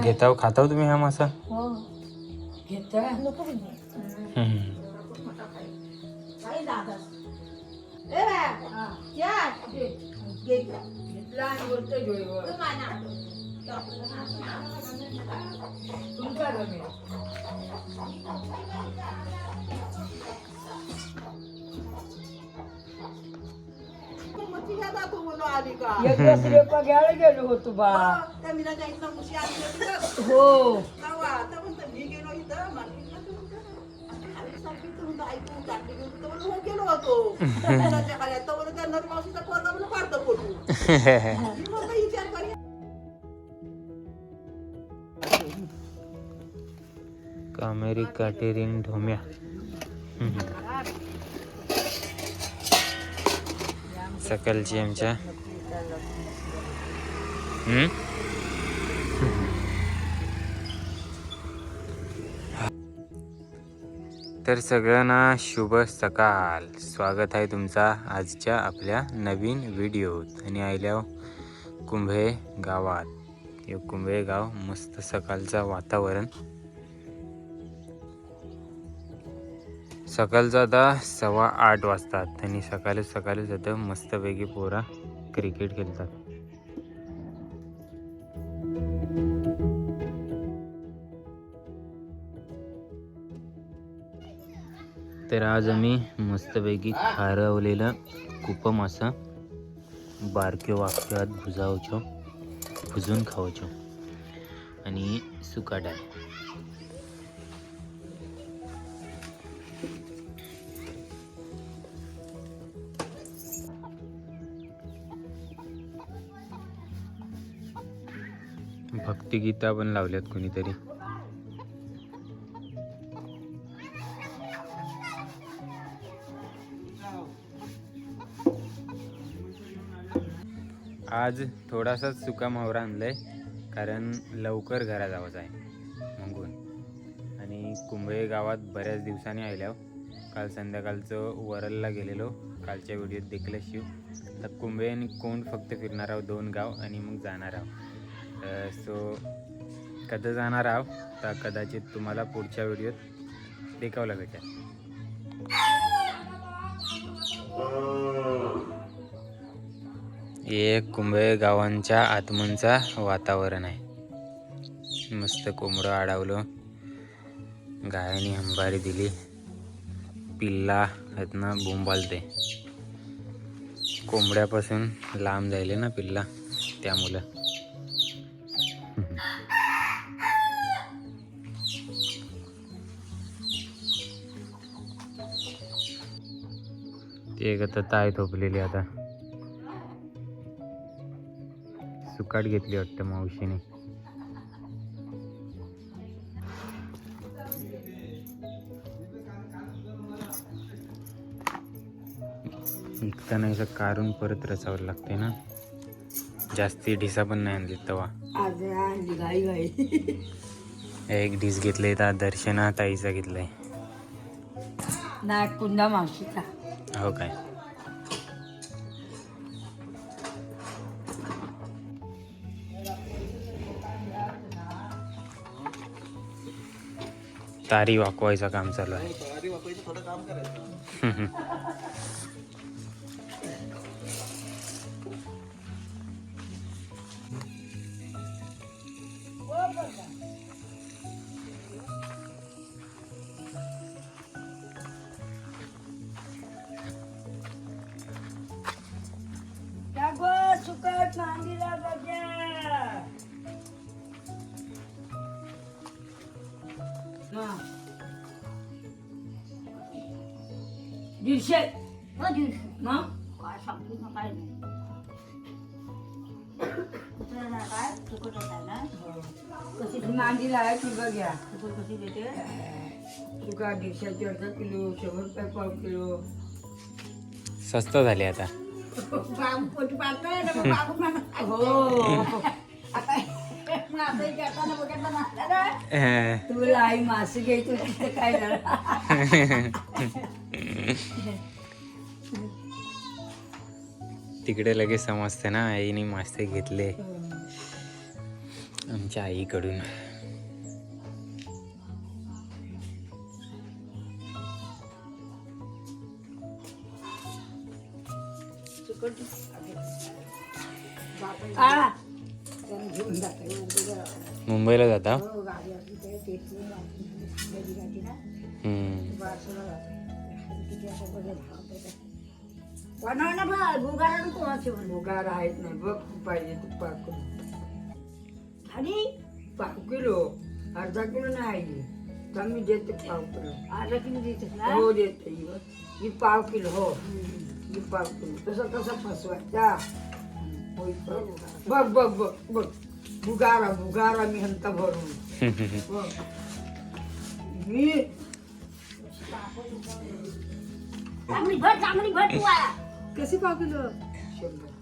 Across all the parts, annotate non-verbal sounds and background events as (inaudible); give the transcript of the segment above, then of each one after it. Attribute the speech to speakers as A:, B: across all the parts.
A: घेताव खाताव तुम्ही हा मासा?
B: हो. आमची जादा तू म्हणून आली का। एक दिवस रेपा घ्यायला गेलो होतो बा। हं,
C: त्या मीरा जाईत ना मुशी आली होती तर
B: हो।
C: तेव्हा आता म्हणतं मी गेलो इथं मार्केटला तर म्हणतं, आता खाण्यासारखी तर म्हणतं, ऐकू गाठी घेऊन तर म्हणून हो गेलो होतो
A: मुलाच्या
C: खाल्या तर म्हणून त्या नरमावशीचा पोरगा म्हणून काढतो फ़ोटो।
A: मी
C: म्हणतो विचार करूया
A: कामेरी काटेरीन ढोम्या। हम्म। सकाळची आमच्या तर सगळ्यांना शुभ सकाळ. स्वागत आहे तुमचा आजच्या आपल्या नवीन व्हिडिओत. आणि आयल्या कुंभे गावात. हे कुंभे गाव मस्त सकाळचं वातावरण. सकाळचं आता सव्वा आठ वाजतात. आणि सकाळी सकाळीच आता मस्तपैकी पोरा क्रिकेट खेळतात. तर आज आम्ही मस्तपैकी खारवलेलं कुपम असं बारक्यो वाक्यात भुजावचो भुजून खावचो. आणि सुका भक्तिगीता पण लावल्यात कोणीतरी. आज थोडासा सुका मावरा आणलाय कारण लवकर घरा जावंच आहे मंगून. आणि कुंभळे गावात बऱ्याच दिवसांनी आल्या काल संध्याकाळचं वरलला गेलेलो कालच्या व्हिडिओत देखील शिव तर कुंभळे आणि कोंड फक्त फिरणार आहोत दोन गाव आणि मग जाणार आहोत सो कधी जाणार आहो? तर कदाचित तुम्हाला पुढच्या व्हिडिओत देखावला भेटेल हे कुंभे गावांच्या आत्मनचा वातावरण आहे. मस्त कोंबडं अडवलं. गायाने हंबारी दिली. पिल्ला ना बोंबालते कोंबड्यापासून लांब जायले ना पिल्ला त्यामुळं ते एक आता ताय थोपलेली आता. सुकाट घेतली वाटतं मावशीने. विकताना असं परत रचावं लागते ना. जास्ती ढिसा पण नाही आणली तवा.
B: आज आणली घाई घाई
A: एक ढीस घेतले तर दर्शना ताईचा घेतलाय.
B: नाग कुंदा मावशीचा.
A: हो काय. तारी वाकवायचं काम चालू आहे. (laughs)
B: दीडशे मग
C: काय सांगतो ना काय नाही कुत्र्याला काय तुकट
B: कशी ती बघ्या
C: तुकट कशी देते
B: तुका दीडशेचे अर्धा किलो शंभर रुपये पाव किलो
A: स्वस्त झाले आता
C: बाबू पोटी पाळतोय ना मग बाबू म्हणा
B: हो
C: आता बघितलं
B: तुला आई मासे घ्यायचं काय झालं
A: तिकडे लगेच समजतं ना आईने मासे घेतले आमच्या आईकडून. मुंबईला जाता
C: हो,
A: हम्म.
C: बारसोला जाते. तिथे असं बघत राहते. बनव ना बा, गुगारा कोणाची बनव.
B: मुगार आहेत नाही बघ पाहिजे तू पाव किलो
C: आणि
B: पाव किलो अर्धा किलो नाही आहे तर मी देते पाव किलो
C: अर्धा किलो देतेस ना?
B: हो देते ही बघ. ही पाव किलो हो ही पाव किलो कसं कसं फसवायचा होय पाव. बघ बघ बघ बघ बुगारा बुगारा मी हंता भरून बघ मी
C: चांगली भर चांगली भर तू आया
D: कशी पाव किलो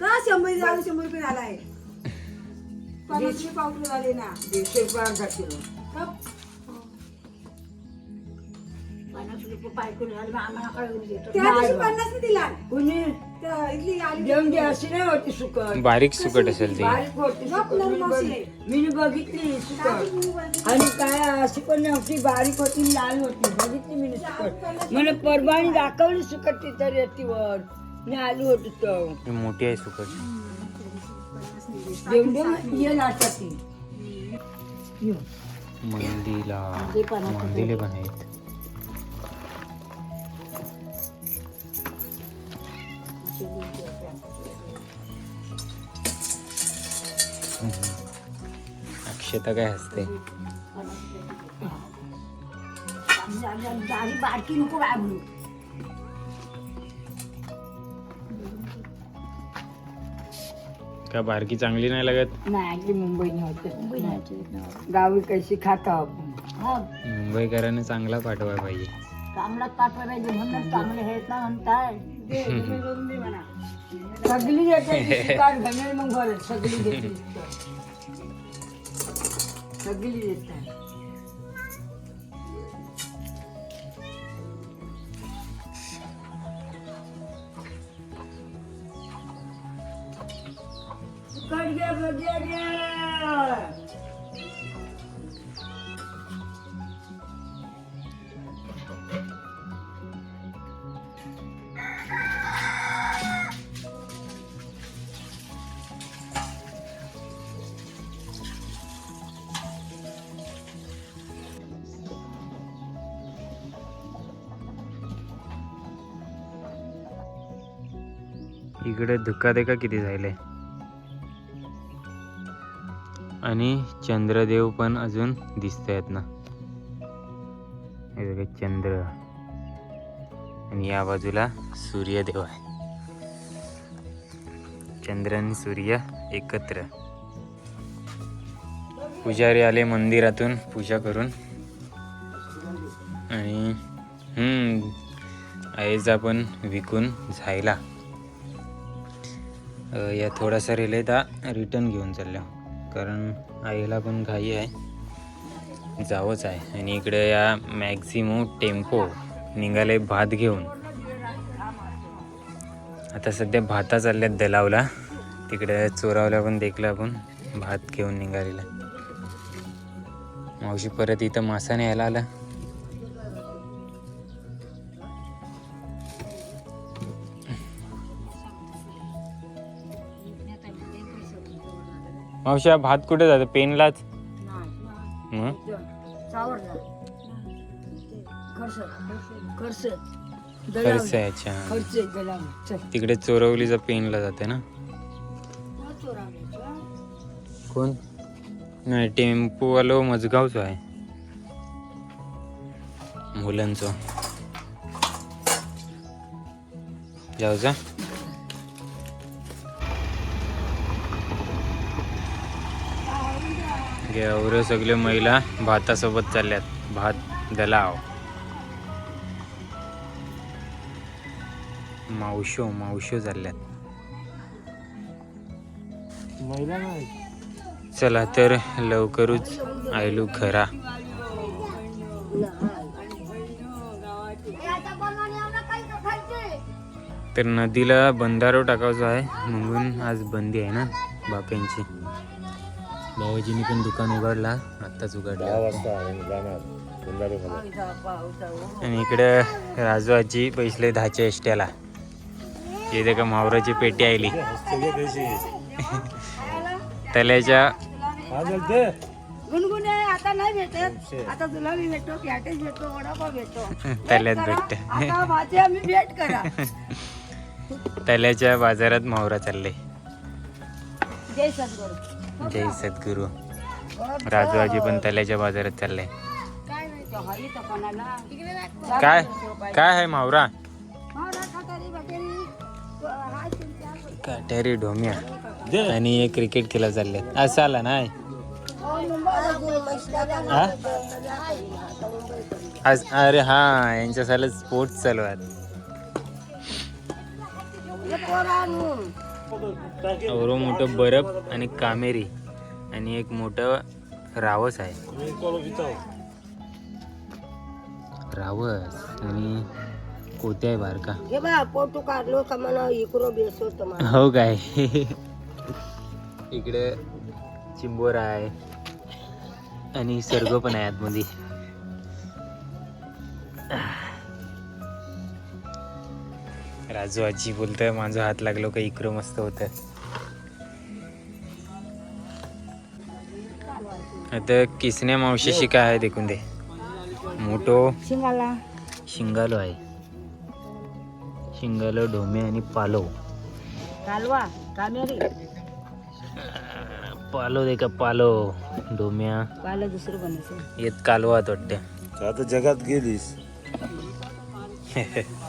D: का शंभर झाले शंभर रुपये आलाय पन्नास रुपये पाव किलो झाले ना?
B: दीडशे रुपये अर्धा किलो.
D: का
C: पन्नास रुपये पायकून झाले मग आम्हाला कळवून देतो.
D: त्या दिवशी पन्नास दिला.
B: कुणी
D: त्या इथली आली
B: जेवण जे अशी नाही होती सुकट
A: बारीक सुकट असेल ती
B: बारीक होती
D: बघ,
B: सुकट मी
D: नरमाशी
B: बघ- मी बघितली सुकट
D: काय
B: आणि काय अशी पण नव्हती बारीक होती लाल होती बघितली मी सुकट मला परवानी दाखवली सुकट तिथं रेतीवर मी आलो होतो तो
A: ही मोठी आहे सुकट
B: जेवढं ये लाटा ती यो.
A: मंदीला
C: ते पण आहे.
A: अक्षता काय असते
C: गाडी बारकी नको काय म्हणू
A: का बारकी चांगली नाही लागत?
B: नाही मुंबई नव्हते
C: मुंबई नाही.
B: गावी कशी खाता? आपण
C: हा.
A: मुंबईकरांना चांगला पाठवाय पाहिजे
C: चांगला पाठवा पाहिजे म्हणून चांगले आहेत ना म्हणताय.
B: सगळी देते सुकाट घमेल मग बरं सगळी देते सगळी देतात सुकाट घ्या भज्या घ्या
A: इकडे धुका देखा किती झाले? आणि चंद्रदेव पण अजून दिसत आहेत ना. हे चंद्र. आणि या बाजूला सूर्यदेव आहे. चंद्र आणि सूर्य एकत्र. पुजारी आले मंदिरातून पूजा करून. आणि आईचा पण विकून झायला या थोडासा रेले ता रिटर्न घेऊन चालल्या कारण आईला पण घाई आहे. जावंच आहे. आणि इकडे या मॅक्झिमो टेम्पो निघाले भात घेऊन. आता सध्या भाता चालल्यात दलावला. तिकडे चोरावला पण देखलं आपण. भात घेऊन निघालेला. मावशी परत इथं मासा न्यायला आला. मावशी हा भात कुठे जातं? पेनलाच? मग?
C: खर्च
A: आहे अच्छा. तिकडे चोरवलीचा पेनला जाते ना? कोण नाही टेम्पोवालो मजगावचो आहे. मुलांचो. जाऊचा एवढे सगळे महिला भातासोबत चालल्यात. भात दलाव. मावशो मावशो चालल्यात. चला तर लवकरच आयलू घरा तर नदीला बंधारो टाकायचं आहे. म्हणून आज बंदी आहे ना बाप्यांची. बाबाजीनी पण दुकान उघडला आत्ताच उघडला. आणि इकडं राजू आजी पैसले दहाच्या एसट्याला. इथे का मावराची पेटी आली तल्याच्या
C: गुणगुणे आता नाही भेटत. आता तुला मी भेटतो प्याटेच भेटतो वडापाव भेटतो (laughs)
A: तल्यात भेटत.
C: आता माझी आम्ही भेट करा. (laughs)
A: तल्याच्या बाजारात मावरा चालले.
C: जय सद्गुरू.
A: जय सद्गुरू. राजू आजी पण तल्याच्या बाजारात चालले.
C: काय
A: काय आहे मावरा? काटेरी ढोम्या आणि हे क्रिकेट खेळा चालले. असं आला नाही आज अरे हा यांच्या साला स्पोर्ट्स चालू आहेत एवढं मोठं बरफ आणि कामेरी आणि एक मोठं रावस आहे. रावस आणि कोत्या आहे बारका.
C: हे
A: हो काय? इकडे चिंबोर आहे आणि सर्ग पण आहे आतमध्ये. राजू आजी बोलतोय माझा हात लागलो का इकडं मस्त होत आता किसण्या मावशीशी काय आहे देखून दे. मोठो
C: शिंगाला.
A: शिंगालो आहे. शिंगालो ढोमे आणि पालो.
C: कालवा कामेरी.
A: पालो दे का पालो डोम्या
C: काल दुसरं बनायचं
A: येत कालवात वाटते.
E: आता जगात गेलीस. (laughs)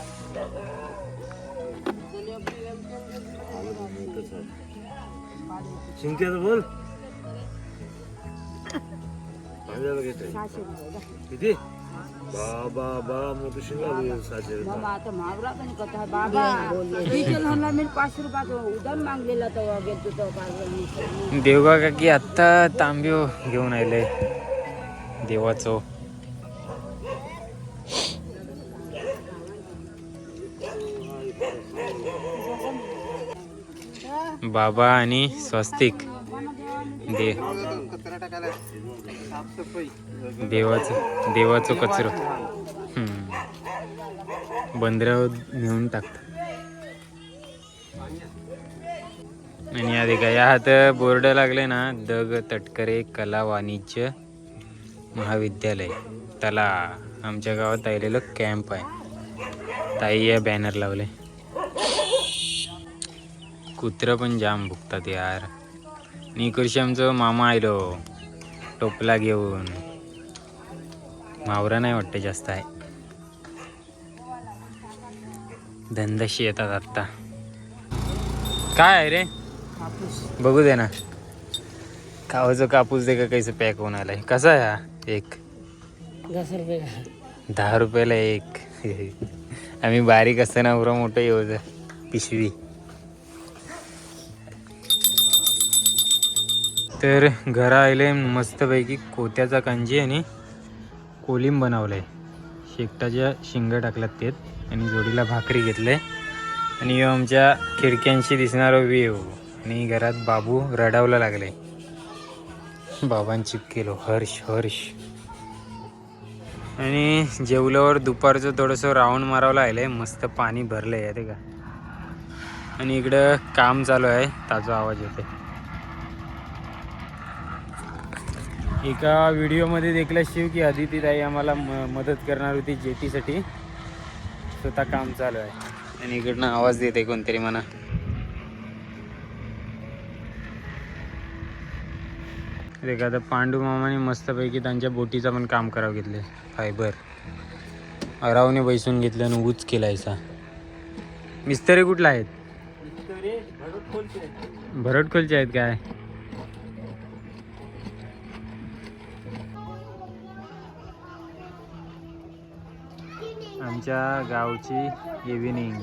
E: शिंक्याचं बोल.
C: रुपये जा.
E: किती? बा बा बा मोठं शिंगा साचे
C: बाबा आता मागला पण कथा बाबा डिझेल हल्ला मी पाचशे रुपयाचं उदार मागलेला तो गेलो तो पाच
A: देवगा काकी आत्ता तांब्यो घेऊन आले देवाचो. बाबा आणि स्वस्तिक. दे. देवाचं देवाचं कचरो. हम्म. बंदरावर नेऊन टाकतात. आणि आधी काय या हात बोर्ड लागले ना दग तटकरे कला वाणिज्य महाविद्यालय. तला. आमच्या गावात आलेलं कॅम्प आहे. ताई या बॅनर लावले कुत्रं पण जाम भुकतात यार. निकर्षी आमचं मामा आलो टोपला घेऊन. मावरा नाही वाटतं जास्त आहे. धंदाशी येतात आत्ता. काय आहे रे? बघू दे ना. खावाचं कापूस दे का कैसे पॅक होऊन आलाय. कसा आहे हा? एक.
C: रुपये
A: दहा रुपयाला एक. (laughs) आम्ही बारीक असताना मोठं येऊ पिशवी. तर घरा आले मस्तपैकी कोत्याचा कांजी आणि कोलिंब आहे शेकटाच्या शिंग टाकल्यात तेत आणि जोडीला भाकरी घेतले आणि आमच्या खिडक्यांशी दिसणारा वेव आणि घरात बाबू रडावला लागले. बाबांची केलो हर्ष हर्ष. आणि जेवल्यावर दुपारचं थोडंसं राऊंड मारावं लागलंय. मस्त पाणी भरलंय ते का? आणि इकडं काम चालू आहे. ताजा आवाज येते एका व्हिडिओमध्ये देखला शिव की अदिती ताई आम्हाला म मदत करणार होती जेटीसाठी. स्वतः काम चालू आहे. आणि इकडनं आवाज देते कोणतरी म्हणा. एखादं पांडू मामाने मस्तपैकी त्यांच्या बोटीचं पण काम करावं घेतले. फायबर. अरावने बैसून घेतलं आणि ऊच केलायचा मिस्त्री कुठला आहेत? भरटखोलचे आहेत काय? आमच्या गावची इव्हिनिंग